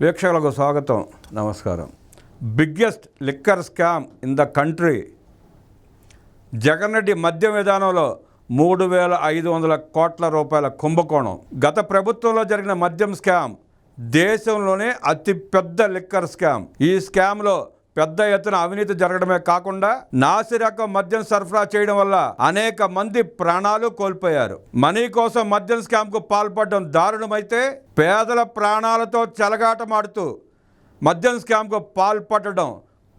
వీక్షకులకు స్వాగతం. నమస్కారం. Biggest liquor scam in the country. Jagan Reddy మద్యం విధానంలో మూడు వేల ఐదు వందల కోట్ల రూపాయల కుంభకోణం. గత ప్రభుత్వంలో జరిగిన మద్యం స్కామ్ దేశంలోనే అతిపెద్ద లిక్కర్ స్కామ్. ఈ స్కామ్లో పెద్ద ఎత్తున అవినీతి జరగడమే కాకుండా నాసిరకం మద్యం సరఫరా చేయడం వల్ల అనేక మంది ప్రాణాలు కోల్పోయారు. మనీ కోసం మద్యం స్కామ్కు పాల్పడడం దారుణమైతే పేదల ప్రాణాలతో చెలగాటమాడుతూ మద్యం స్కామ్కు పాల్పడడం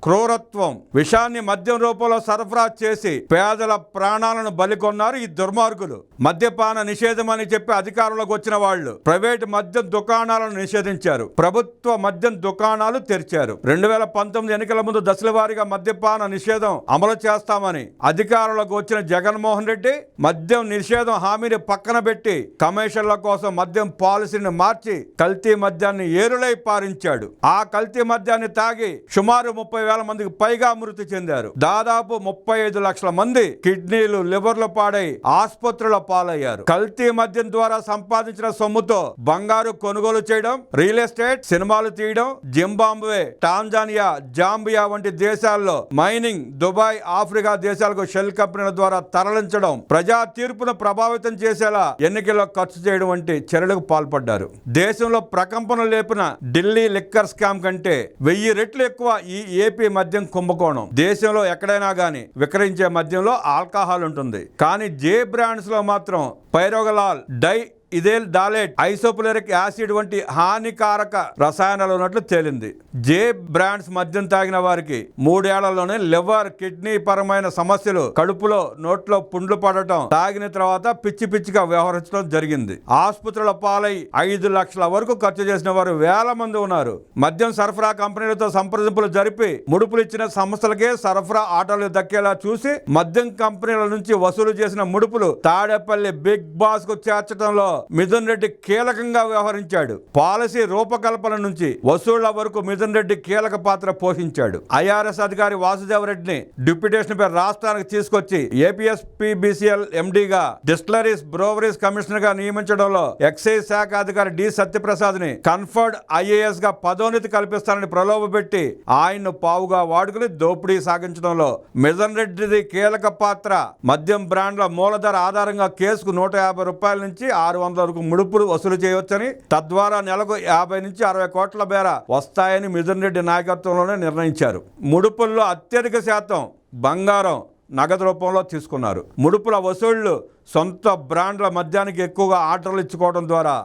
క్రూరత్వం విషాన్ని మద్యం రూపంలో సరఫరా చేసి పేదల ప్రాణాలను బలికొన్నారు ఈ దుర్మార్గులు. మద్యపాన నిషేధం అని చెప్పి అధికారంలోకి వచ్చిన వాళ్ళు ప్రైవేట్ మద్యం దుకాణాలను నిషేధించారు. ప్రభుత్వ మద్యం దుకాణాలు తెరిచారు. రెండు వేల పంతొమ్మిది ఎన్నికల ముందు దశల వారీగా మద్యపాన నిషేధం అమలు చేస్తామని అధికారంలోకి వచ్చిన జగన్మోహన్ రెడ్డి మద్యం నిషేధం హామీని పక్కన పెట్టి కమిషన్ల కోసం మద్యం పాలసీని మార్చి కల్తీ మద్యాన్ని ఏరులై పారించాడు. ఆ కల్తీ మద్యాన్ని తాగి సుమారు ముప్పై వేల మందికి పైగా మృతి చెందారు. దాదాపు ముప్పై ఐదు లక్షల మంది కిడ్నీలు లివర్లు పాడై ఆసుపత్రుల పాలయ్యారు. కల్తీ మద్యం ద్వారా సంపాదించిన సొమ్ముతో బంగారు కొనుగోలు చేయడం రియల్ ఎస్టేట్ సినిమాలు తీయడం జింబాబ్వే టాంజానియా జాంబియా వంటి దేశాల్లో మైనింగ్ దుబాయ్ ఆఫ్రికా దేశాలకు షెల్ కంపెనీల ద్వారా తరలించడం ప్రజా తీర్పును ప్రభావితం చేసేలా ఎన్నికల్లో ఖర్చు చేయడం వంటి చర్యలకు పాల్పడ్డారు. దేశంలో ప్రకంపన లేపిన ఢిల్లీ లిక్కర్ స్కామ్ కంటే వెయ్యి రెట్లు ఎక్కువ ఈ ఏపీ మద్యం కుంభకోణం. దేశంలో ఎక్కడైనా గానీ విక్రయించే మద్యంలో ఆల్కహాల్ ఉంటుంది. కానీ జే బ్రాండ్స్లో మాత్రం పైరోగలాల్ డై ఇదేల్ డాలెట్ ఐసోపులరిక్ యాసిడ్ వంటి హానికారక రసాయనాలు ఉన్నట్లు తేలింది. జే బ్రాండ్స్ మద్యం తాగిన వారికి మూడేళ్ళలోనే లివర్ కిడ్నీ పరమైన సమస్యలు కడుపులో నోట్లో పుండ్లు పడటం తాగిన తర్వాత పిచ్చి పిచ్చిగా వ్యవహరించడం జరిగింది. ఆసుపత్రుల పాలై ఐదు లక్షల వరకు ఖర్చు చేసిన వారు వేల మంది ఉన్నారు. మద్యం సరఫరా కంపెనీలతో సంప్రదింపులు జరిపి ముడుపులు ఇచ్చిన సంస్థలకే సరఫరా ఆటోలు దక్కేలా చూసి మద్యం కంపెనీల నుంచి వసూలు చేసిన ముడుపులు తాడేపల్లి బిగ్ బాస్కు చేర్చడంలో మిథున్ రెడ్డి కీలకంగా వ్యవహరించాడు. పాలసీ రూపకల్పన నుంచి వసూళ్ళ వరకు మిథున్ రెడ్డి కీలక పాత్ర పోషించాడు. ఐఆర్ఎస్ అధికారి వాసుదేవ్ రెడ్డిని డిప్యూటేషన్ పై రాష్ట్రానికి తీసుకొచ్చి ఏపీఎస్పీబీసీఎల్ ఎండీగా డిస్టిలరీస్ బ్రోవరీస్ కమిషనర్గా నియమించడంలో ఎక్సైజ్ శాఖ అధికారి డి సత్యప్రసాద్ని కన్ఫర్డ్ ఐఏఎస్గా పదోన్నతి కల్పిస్తానని ప్రలోభపెట్టి ఆయన్ను పావుగా వాడుకుని దోపిడీ సాగించడంలో మిథున్ రెడ్డిది కీలక పాత్ర. మద్యం బ్రాండ్ల మూలధర ఆధారంగా కేసుకు నూట యాభై రూపాయల నుంచి ఆరు వందల వరకు ముడుపులు వసూలు చేయవచ్చని తద్వారా నెలకు యాభై నుంచి అరవై కోట్ల మేర వస్తాయని మిథున్ రెడ్డి నాయకత్వంలోనే నిర్ణయించారు. ముడుపుల్లో అత్యధిక శాతం బంగారం నగదు రూపంలో తీసుకున్నారు. ముడుపుల వసూళ్ళు సొంత బ్రాండ్ల మద్యానికి ఎక్కువగా ఆర్డర్లు ఇచ్చుకోవడం ద్వారా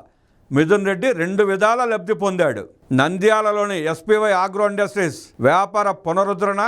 మిథున్ రెడ్డి రెండు విధాల లబ్ధి పొందాడు. నంద్యాలలోని ఎస్పీవై ఆగ్రో ఇండస్ట్రీస్ వ్యాపార పునరుద్ధరణ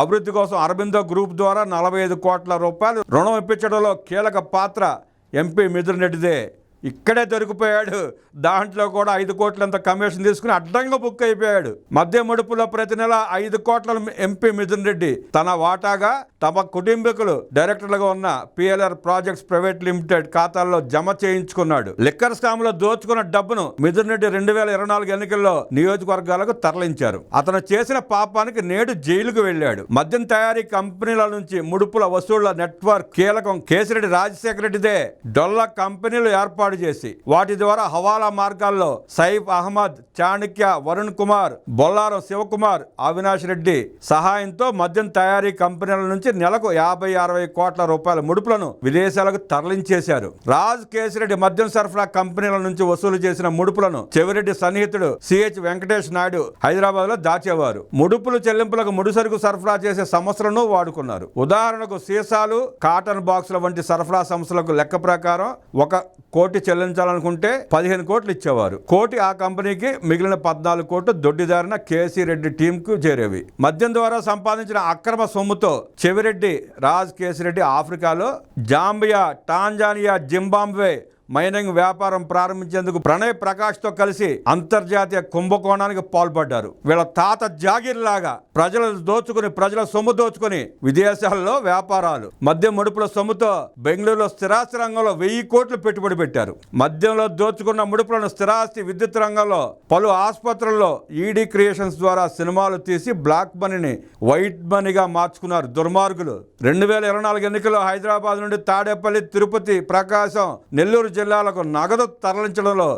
అభివృద్ధి కోసం అరబిందో గ్రూప్ ద్వారా నలభై ఐదు కోట్ల రూపాయలు రుణం ఇప్పించడంలో కీలక పాత్ర ఎంపీ మిథున్ రెడ్డిదే. ఇక్కడే దొరికిపోయాడు. దాంట్లో కూడా ఐదు కోట్లంత కమిషన్ తీసుకుని అడ్డంగా బుక్ అయిపోయాడు. మధ్య ముడుపులో ప్రతి నెల ఐదు కోట్ల ఎంపీ మిథున్ రెడ్డి. తన వాటాగా తమ కుటుంబీకులు డైరెక్టర్లుగా ఉన్న పిఎల్ఆర్ ప్రాజెక్ట్స్ ప్రైవేట్ లిమిటెడ్ ఖాతాల్లో జమ చేయించుకున్నాడు. లిక్కర్ స్కామ్లో దోచుకున్న డబ్బును మిథున్ రెడ్డి రెండు వేల ఇరవై నాలుగు ఎన్నికల్లో నియోజకవర్గాలకు తరలించారు. అతను చేసిన పాపానికి నేడు జైలుకు వెళ్ళాడు. మద్యం తయారీ కంపెనీల నుంచి ముడుపుల వసూళ్ళ నెట్వర్క్ కీలకం. కేసిరెడ్డి రాజశేఖర రెడ్డిదే. డొల్ల కంపెనీలు ఏర్పాటు చేసి వాటి ద్వారా హవాలా మార్గాల్లో సైఫ్ అహ్మద్ చాణక్య వరుణ్ కుమార్ బొల్లారం శివకుమార్ అవినాష్ రెడ్డి సహాయంతో మద్యం తయారీ కంపెనీల నుంచి నెలకు యాభై అరవై కోట్ల రూపాయల ముడుపులను విదేశాలకు తరలించేశారు. రాజ్ కేసిరెడ్డి మద్యం సరఫరా కంపెనీల నుంచి వసూలు చేసిన ముడుపులను చెవిరెడ్డి సన్నిహితుడు సిహెచ్ వెంకటేష్ నాయుడు హైదరాబాద్లో దాచేవారు. ముడుపులు చెల్లింపులకు ముడిసరుకు సరఫరా చేసే సంస్థలను వాడుకున్నారు. ఉదాహరణకు సీసాలు కాటన్ బాక్సుల వంటి సరఫరా సంస్థలకు లెక్క ప్రకారం ఒక కోటి చెల్లించాలనుకుంటే పదిహేను కోట్లు ఇచ్చేవారు. కోటి ఆ కంపెనీకి మిగిలిన పద్నాలుగు కోట్లు దొడ్డిదారిన కేసీ రెడ్డి టీంకు చేరేవి. మద్యం ద్వారా సంపాదించిన అక్రమ సొమ్ముతో చెవిరెడ్డి రాజ్ కేసిరెడ్డి ఆఫ్రికాలో జాంబియా టాంజానియా జింబాబ్వే మైనింగ్ వ్యాపారం ప్రారంభించేందుకు ప్రణయ్ ప్రకాష్తో కలిసి అంతర్జాతీయ కుంభకోణానికి పాల్పడ్డారు. వీళ్ళ తాత జాగిర్ లాగా ప్రజలు దోచుకుని ప్రజల సొమ్ము దోచుకుని విదేశాల్లో వ్యాపారాలు. మద్యం ముడుపుల సొమ్ముతో బెంగళూరులో స్థిరాస్తి రంగంలో వెయ్యి కోట్లు పెట్టుబడి పెట్టారు. మద్యంలో దోచుకున్న ముడుపులను స్థిరాస్తి విద్యుత్ రంగంలో పలు ఆసుపత్రుల్లో ఈడీ క్రియేషన్స్ ద్వారా సినిమాలు తీసి బ్లాక్ మనీని వైట్ మనీగా మార్చుకున్నారు దుర్మార్గులు. రెండు వేల ఇరవై నాలుగు ఎన్నికల్లో హైదరాబాద్ నుండి తాడేపల్లి తిరుపతి ప్రకాశం నెల్లూరు జిల్లాలకు నగదు తరలించడంలో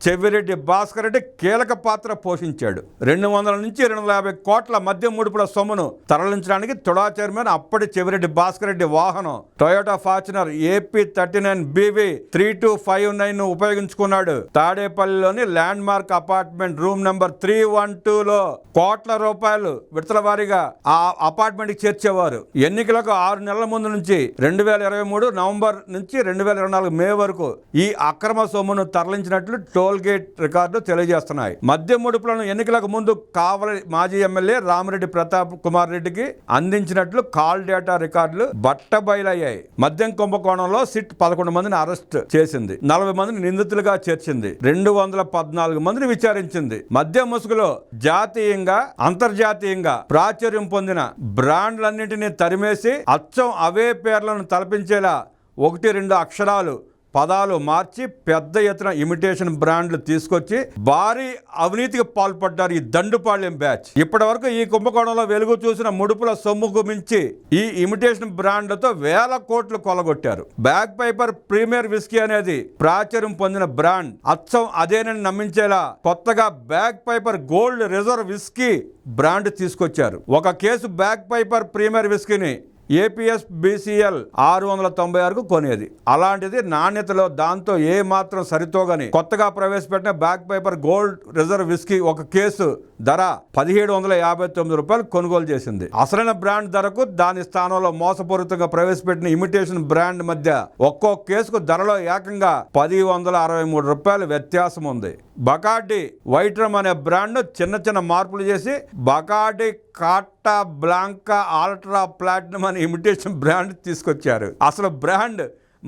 చెవిరెడ్డి భాస్కర్ రెడ్డి కీలక పాత్ర పోషించాడు. రెండు వందల నుంచి రెండు వందల యాభై కోట్ల మద్యం ముడుపుల సొమ్మును తరలించడానికి తుడా చైర్మన్ అప్పటి చెవిరెడ్డి భాస్కర్ రెడ్డి వాహనం. Toyota Fortuner AP thirty nine BV three two five నైన్ను ఉపయోగించుకున్నాడు. తాడేపల్లిలోని landmark apartment room number three one టూలో కోట్ల రూపాయలు విడతల వారీగా ఆ అపార్ట్మెంట్కి చేర్చేవారు. ఎన్నికలకు ఆరు నెలల ముందు నుంచి రెండు వేల ఇరవై మూడు నవంబర్ నుంచి రెండు వేల ఇరవై నాలుగు మే వరకు ఈ అక్రమ సొమ్మును తరలించినట్లు టోల్ గేట్ రికార్డు తెలియజేస్తున్నాయి. మద్యం ముడుపులను ఎన్నికలకు ముందు కావలి మాజీ ఎమ్మెల్యే రామిరెడ్డి ప్రతాప్ కుమార్ రెడ్డికి అందించినట్లు కాల్ డేటా రికార్డులు బట్టబయలయ్యాయి. మద్యం కుంభకోణంలో సిట్ పదకొండు మందిని అరెస్ట్ చేసింది. నలభై మందిని నిందితులుగా చేర్చింది. రెండు వందల పద్నాలుగు మందిని విచారించింది. మద్యం ముసుగులో జాతీయంగా అంతర్జాతీయంగా ప్రాచుర్యం పొందిన బ్రాండ్లన్నింటినీ తరిమేసి అచ్చం అవే పేర్లను తలపించేలా ఒకటి రెండు అక్షరాలు పదాలు మార్చి పెద్ద ఎత్తున ఇమిటేషన్ బ్రాండ్లు తీసుకొచ్చి భారీ అవినీతికి పాల్పడ్డారు ఈ దండుపాళ్యం బ్యాచ్. ఇప్పటి వరకు ఈ కుంభకోణంలో వెలుగు చూసిన ముడుపుల సొమ్ముకు మించి ఈ ఇమిటేషన్ బ్రాండ్లతో వేల కోట్లు కొలగొట్టారు. బ్యాక్ పైపర్ ప్రీమియర్ విస్కీ అనేది ప్రాచుర్యం పొందిన బ్రాండ్. అచ్చం అదేనని నమ్మించేలా కొత్తగా Bagpiper gold reserve whisky brand తీసుకొచ్చారు. ఒక కేసు బ్యాక్ పైపర్ ప్రీమియర్ విస్కీని ఏపీఎస్ బీసీఎల్ ఆరు వందల తొంభై ఆరుకు కొనేది. అలాంటిది నాణ్యతలో దాంతో ఏ మాత్రం సరితోగని కొత్తగా ప్రవేశపెట్టిన Bagpiper gold reserve whisky ఒక కేసు ధర పదిహేడు వందల యాభై తొమ్మిది రూపాయలు కొనుగోలు చేసింది. అసలైన బ్రాండ్ ధరకు దాని స్థానంలో మోసపూరితంగా ప్రవేశపెట్టిన ఇమిటేషన్ బ్రాండ్ మధ్య ఒక్కో కేసుకు ధరలో ఏకంగా పది వందల అరవై మూడు రూపాయల వ్యత్యాసం ఉంది బకాటి వైట్రమ్ అనే బ్రాండ్ చిన్న చిన్న మార్పులు చేసి Bacardi Carta Blanca ultra platinum అనే ఇమిటేషన్ బ్రాండ్ తీసుకొచ్చారు. అసలు బ్రాండ్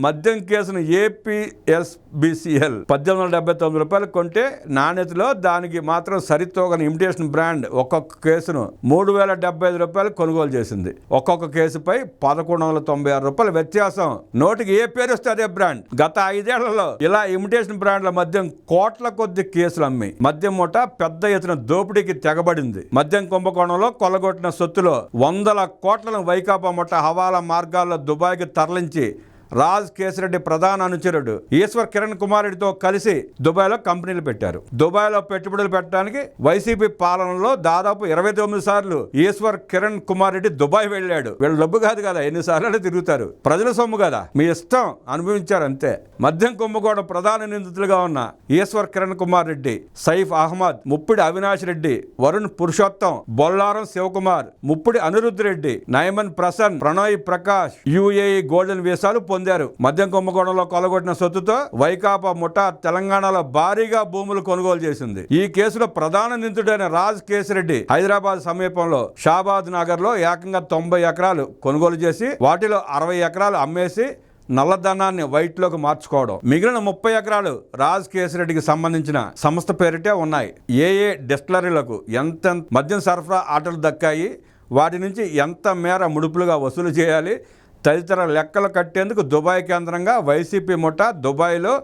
మద్యం కేసును ఏపీఎస్బిసిఎల్ పద్దెనిమిది వందల డెబ్బై తొమ్మిది రూపాయలు కొంటే నాణ్యతలో దానికి మాత్రం సరితోగని ఇమిటేషన్ బ్రాండ్ ఒక్కొక్క కేసును మూడు వేల డెబ్బై ఐదు రూపాయలు కొనుగోలు చేసింది. ఒక్కొక్క కేసుపై పదకొండు వందల తొంభై ఆరు రూపాయల వ్యత్యాసం. నోటికి ఏ పేరు వస్తే అదే బ్రాండ్. గత ఐదేళ్ళలో ఇలా ఇమిటేషన్ బ్రాండ్ల మద్యం కోట్ల కొద్ది కేసులు అమ్మి మద్యం మూట పెద్ద ఎత్తున దోపిడీకి తెగబడింది. మద్యం కుంభకోణంలో కొల్లగొట్టిన సొత్తులో వందల కోట్లను వైకాపా ముఠ హవాలా మార్గాల్లో దుబాయ్కి తరలించి రాజ్ కేసిరెడ్డి ప్రధాన అనుచరుడు ఈశ్వర్ కిరణ్ కుమార్ రెడ్డితో కలిసి దుబాయ్లో కంపెనీలు పెట్టారు. దుబాయ్లో పెట్టుబడులు పెట్టడానికి వైసీపీ పాలనలో దాదాపు ఇరవై తొమ్మిది సార్లు ఈశ్వర్ కిరణ్ కుమార్ రెడ్డి దుబాయ్ వెళ్ళాడు. వీళ్ళు డబ్బు కాదు కదా ఎన్నిసార్లు తిరుగుతారు? ప్రజల సొమ్ము కదా మీ ఇష్టం అనుభవించారు అంతే మద్యం కుంభకోణం ప్రధాన నిందితులుగా ఉన్న ఈశ్వర్ కిరణ్ కుమార్ రెడ్డి సైఫ్ అహ్మద్ ముప్పిడి అవినాష్ రెడ్డి వరుణ్ పురుషోత్తం బొల్లారం శివకుమార్ ముప్పిడి అనిరుద్ధ్ రెడ్డి నయమన్ ప్రసన్ ప్రణయ్ ప్రకాష్ యుఏఈ గోల్డెన్ వీసాలు పొందారు. మద్యం కుంభకోణంలో కొలగొట్టిన సొత్తుతో వైకాపా ముఠా తెలంగాణలో భారీగా భూములు కొనుగోలు చేసింది. ఈ కేసులో ప్రధాన నిందితుడైన రాజ్ కేసిరెడ్డి హైదరాబాద్ సమీపంలో షాబాద్ నగర్లో ఏకంగా తొంభై ఎకరాలు కొనుగోలు చేసి వాటిలో అరవై ఎకరాలు అమ్మేసి నల్లధనాన్ని వైట్లోకి మార్చుకోవడం. మిగిలిన ముప్పై ఎకరాలు రాజ్ కేసిరెడ్డికి సంబంధించిన సంస్థ పేరిటే ఉన్నాయి. ఏ ఏ డిస్టిలరీలకు ఎంత మద్యం సరఫరా ఆటలు దక్కాయి వాటి నుంచి ఎంత మేర ముడుపులుగా వసూలు చేయాలి తదితర లెక్కలు కట్టేందుకు దుబాయ్ కేంద్రంగా వైసీపీ ముఠ దుబాయ్లో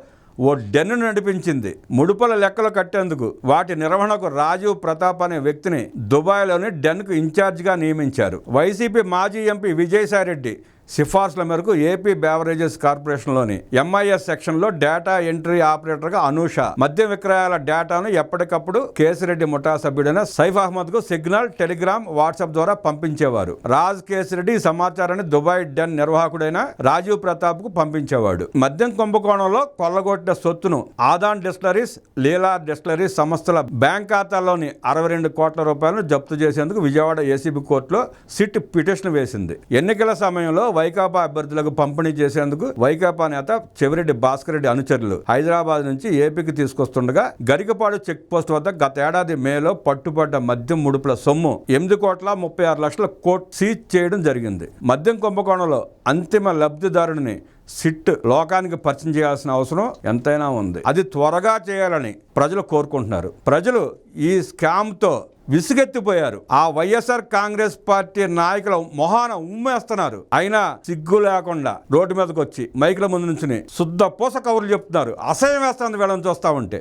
ఓ డెన్ను నడిపించింది. ముడుపుల లెక్కలు కట్టేందుకు వాటి నిర్వహణకు రాజీవ్ ప్రతాప్ అనే వ్యక్తిని దుబాయ్లోని డెన్కు ఇన్ఛార్జిగా నియమించారు. వైసీపీ మాజీ ఎంపీ విజయసాయిరెడ్డి సిఫార్సుల మేరకు ఏపీ బేవరేజెస్ కార్పొరేషన్లోని ఎంఐఎస్ సెక్షన్లో డేటా ఎంట్రీ ఆపరేటర్గా అనూష మద్యం విక్రయాల డేటాను ఎప్పటికప్పుడు కేసిరెడ్డి ముఠా సభ్యుడైన సైఫ్ అహ్మద్కు సిగ్నల్ టెలిగ్రామ్ వాట్సాప్ ద్వారా పంపించేవారు. రాజ్ కేసిరెడ్డి ఈ సమాచారాన్ని దుబాయ్ డెన్ నిర్వాహకుడైన రాజీవ్ ప్రతాప్కు పంపించేవాడు. మద్యం కుంభకోణంలో కొల్లగొట్టిన సొత్తును ఆదాన్ డిస్టిలరీస్ లీలా డిస్టిలరీస్ సంస్థల బ్యాంక్ ఖాతాలోని అరవై రెండు కోట్ల రూపాయలను జప్తు చేసేందుకు విజయవాడ ఏసీబీ కోర్టులో సిట్ పిటిషన్ వేసింది. ఎన్నికల సమయంలో వైకాపా అభ్యర్థులకు పంపిణీ చేసేందుకు వైకాపా నేత చెవిరెడ్డి భాస్కర్ రెడ్డి అనుచరులు హైదరాబాద్ నుంచి ఏపీకి తీసుకొస్తుండగా గరికపాడు చెక్ పోస్ట్ వద్ద గత ఏడాది మేలో పట్టుబడ్డ మద్యం ముడుపుల సొమ్ము ఎనిమిది కోట్ల ముప్పై ఆరు లక్షల కోట్ సీజ్ చేయడం జరిగింది. మద్యం కుంభకోణంలో అంతిమ లబ్ధిదారుని సిట్ లోకానికి పరిచయం చేయాల్సిన అవసరం ఎంతైనా ఉంది. అది త్వరగా చేయాలని ప్రజలు కోరుకుంటున్నారు. ప్రజలు ఈ స్కామ్తో విసుగెత్తిపోయారు. ఆ వైఎస్ఆర్ కాంగ్రెస్ పార్టీ నాయకుల మొహాన ఉమ్మేస్తున్నారు. అయినా సిగ్గు లేకుండా రోడ్డు మీదకి వచ్చి మైకుల ముందు నుంచి శుద్ధ పూస కవర్లు చెప్తున్నారు. అసహ్యం వేస్తుంది వీళ్ళని చూస్తా ఉంటే.